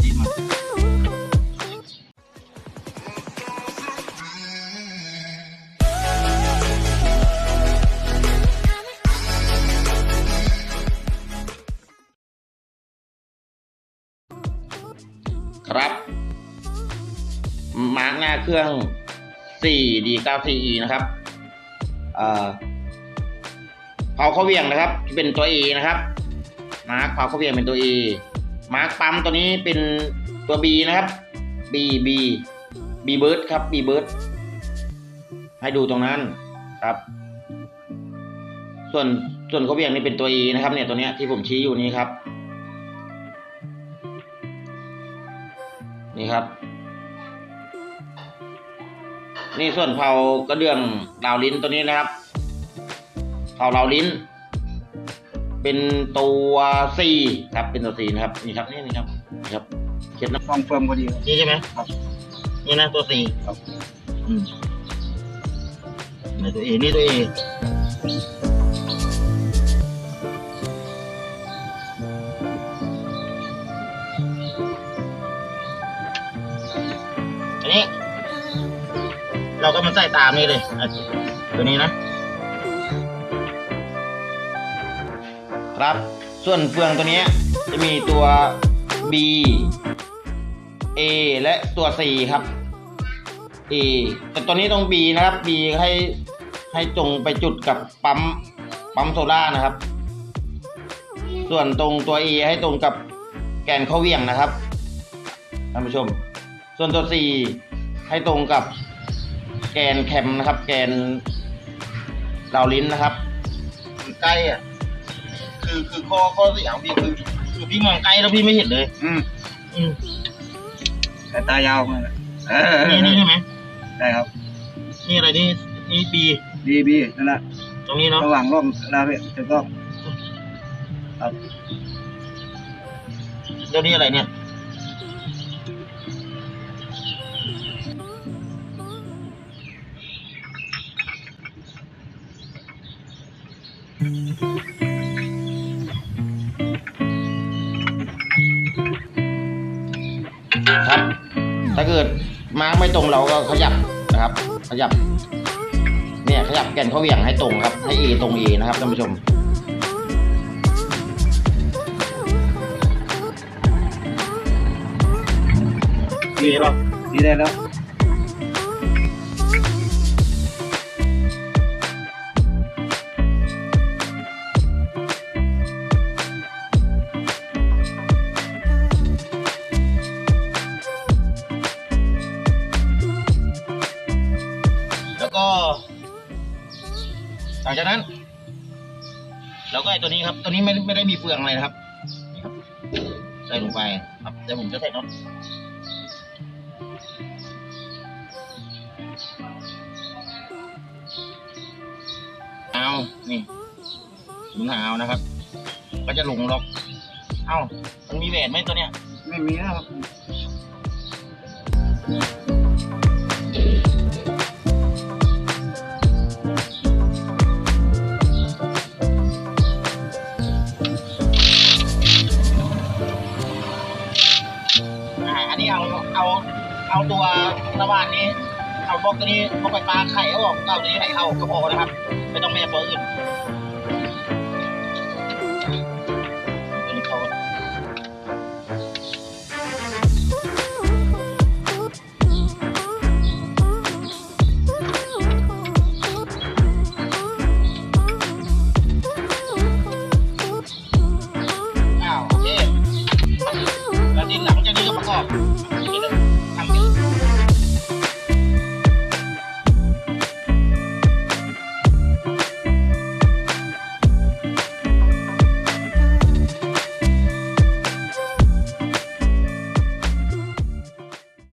จีมครับ มาร์กหน้าเครื่อง 4D94E นะครับ เอ่เขาเวียงนะครับ เป็นตัว E นะครับ มาร์กเผาขาเวียงเป็นตัว E มาร์กปั๊มตัวนี้เป็นตัว B นะครับ B B B bird ครับ B bird ให้ดูตรงนั้นครับ ส่วนส่วนเขาเวียงนี่เป็นตัว E นะครับ เนี่ยตัวเนี้ยที่ผมชี้อยู่นี้ครับ นี่ครับ นี่ส่วนเผากระเดื่องราวลิ้นตัวนี้นะครับเผาราวลิ้น เป็นตัวซีครับเป็นตัวซีนะครับนี่ครับนี่นี่ครับนี่ครับเขียนนะฟองเฟิร์มพอดีครับนี่ใช่ไหมครับนี่นะตัวซีครับอืมนี่ตัวเอนี่ตัวเออันนี้ เราก็มาใส่ตามนี้เลยอะตัวนี้นะ ครับ ส่วนเฟืองตัวนี้จะมีตัว B A และตัว C ครับ A แต่ตัวนี้ต้อง B นะครับ B ให้ให้ตรงไปจุดกับปั๊มปั๊มโซล่านะครับ ส่วนตรงตัว E ให้ตรงกับแกนเข้าเวียงนะครับท่านผู้ชม ส่วนตัว C ให้ตรงกับแกนแคมนะครับ แกนดาวลิ้นนะครับ ใกล้อะ คือคือข้อข้อเสียของพี่คือคือพี่มองไกลแล้วพี่ไม่เห็นเลย อืมอืมสายตายาวมากเลยเออนี่นี่ใช่ไหมได้ครับ นี่อะไรนี่นี่ปีดีบีนั่นแหละตรงนี้เนาะระหว่างร่องลาเวถูกต้องเดี๋ยวนี้อะไรเนี่ย ครับ ถ้าเกิดมาไม่ตรงเราก็ขยับนะครับ ขยับ เนี่ยขยับแกนเข้าเหวี่ยงให้ตรงครับ ให้เอตรงเอนะครับท่านผู้ชมดีแล้วดีได้แล้ว ก็หลังจากนั้นเราก็ไอ้ตัวนี้ครับ ตัวนี้ไม่ไม่ได้มีเฟืองอะไรนะครับนี่ครับ ใส่ลงไปครับเดี๋ยวผมจะใส่น็อตเอานี่ถุงเท้านะครับ ก็จะลงล็อก เอ้า มันมีแหวนไหมตัวเนี้ย ไม่มีแล้วครับ เอาตัวนวานนี้เอาบอกตัวนี้เล็อกไปฟ้าไข่เขาบอกเอาตัวนี้ไข่เข้าก็พอนะครับ ไม่ต้องแม่ตัวอื่นาโอเคแล้วทีหลังจากนี้ก็ประกอบ